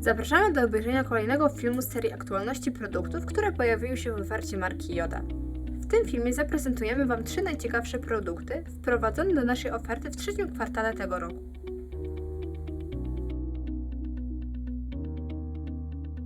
Zapraszamy do obejrzenia kolejnego filmu z serii aktualności produktów, które pojawiły się w ofercie marki Joda. W tym filmie zaprezentujemy Wam trzy najciekawsze produkty wprowadzone do naszej oferty w trzecim kwartale tego roku.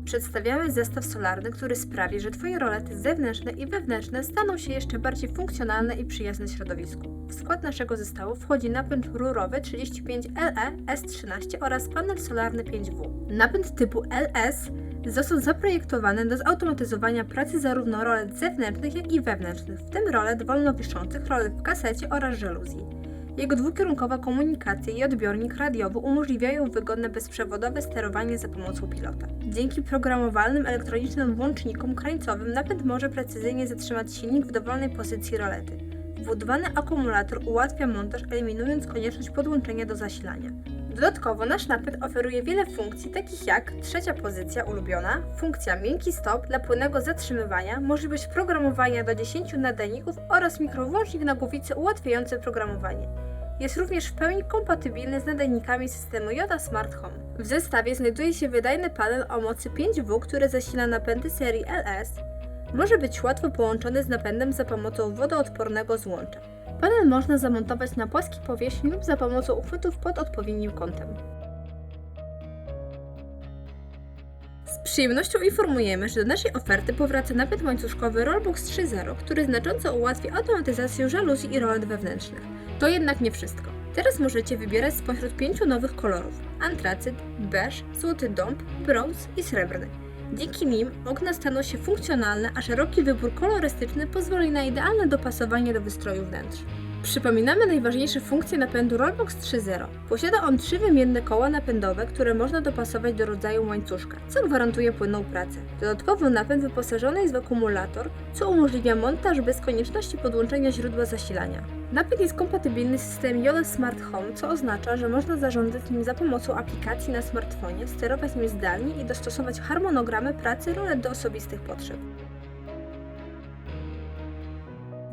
Przedstawiamy zestaw solarny, który sprawi, że Twoje rolety zewnętrzne i wewnętrzne staną się jeszcze bardziej funkcjonalne i przyjazne środowisku. W skład naszego zestawu wchodzi napęd rurowy 35LE S13 oraz panel solarny 5W. Napęd typu LS został zaprojektowany do zautomatyzowania pracy zarówno rolet zewnętrznych, jak i wewnętrznych, w tym rolet wolnowiszących, rolet w kasecie oraz żaluzji. Jego dwukierunkowa komunikacja i odbiornik radiowy umożliwiają wygodne bezprzewodowe sterowanie za pomocą pilota. Dzięki programowalnym elektronicznym włącznikom krańcowym napęd może precyzyjnie zatrzymać silnik w dowolnej pozycji rolety. Wbudowany akumulator ułatwia montaż, eliminując konieczność podłączenia do zasilania. Dodatkowo nasz napęd oferuje wiele funkcji, takich jak trzecia pozycja ulubiona, funkcja miękki stop dla płynnego zatrzymywania, możliwość programowania do 10 nadajników oraz mikrowłącznik na głowicy ułatwiający programowanie. Jest również w pełni kompatybilny z nadajnikami systemu Yoda Smart Home. W zestawie znajduje się wydajny panel o mocy 5W, który zasila napędy serii LS. Może być łatwo połączony z napędem za pomocą wodoodpornego złącza. Panel można zamontować na płaskiej powierzchni lub za pomocą uchwytów pod odpowiednim kątem. Z przyjemnością informujemy, że do naszej oferty powraca napęd łańcuszkowy Rollbox 3.0, który znacząco ułatwi automatyzację żaluzji i rolet wewnętrznych. To jednak nie wszystko. Teraz możecie wybierać spośród pięciu nowych kolorów: antracyt, beż, złoty dąb, brąz i srebrny. Dzięki nim okna staną się funkcjonalne, a szeroki wybór kolorystyczny pozwoli na idealne dopasowanie do wystroju wnętrz. Przypominamy najważniejsze funkcje napędu Rollbox 3.0. Posiada on trzy wymienne koła napędowe, które można dopasować do rodzaju łańcuszka, co gwarantuje płynną pracę. Dodatkowo napęd wyposażony jest w akumulator, co umożliwia montaż bez konieczności podłączenia źródła zasilania. Napęd jest kompatybilny z systemem Yoda Smart Home, co oznacza, że można zarządzać nim za pomocą aplikacji na smartfonie, sterować nim zdalnie i dostosować harmonogramy pracy rolet do osobistych potrzeb.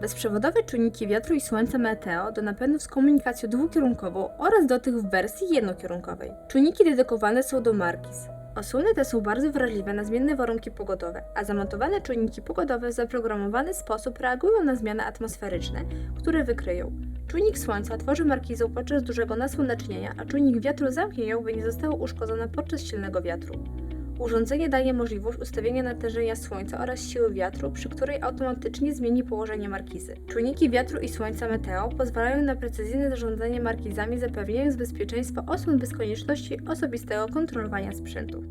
Bezprzewodowe czujniki wiatru i słońca Meteo do napędów z komunikacją dwukierunkową oraz do tych w wersji jednokierunkowej. Czujniki dedykowane są do Markis. Osłony te są bardzo wrażliwe na zmienne warunki pogodowe, a zamontowane czujniki pogodowe w zaprogramowany sposób reagują na zmiany atmosferyczne, które wykryją. Czujnik słońca tworzy markizę podczas dużego nasłonecznienia, a czujnik wiatru zamknie ją, by nie zostało uszkodzone podczas silnego wiatru. Urządzenie daje możliwość ustawienia natężenia słońca oraz siły wiatru, przy której automatycznie zmieni położenie markizy. Czujniki wiatru i słońca Meteo pozwalają na precyzyjne zarządzanie markizami, zapewniając bezpieczeństwo osłon bez konieczności osobistego kontrolowania sprzętu.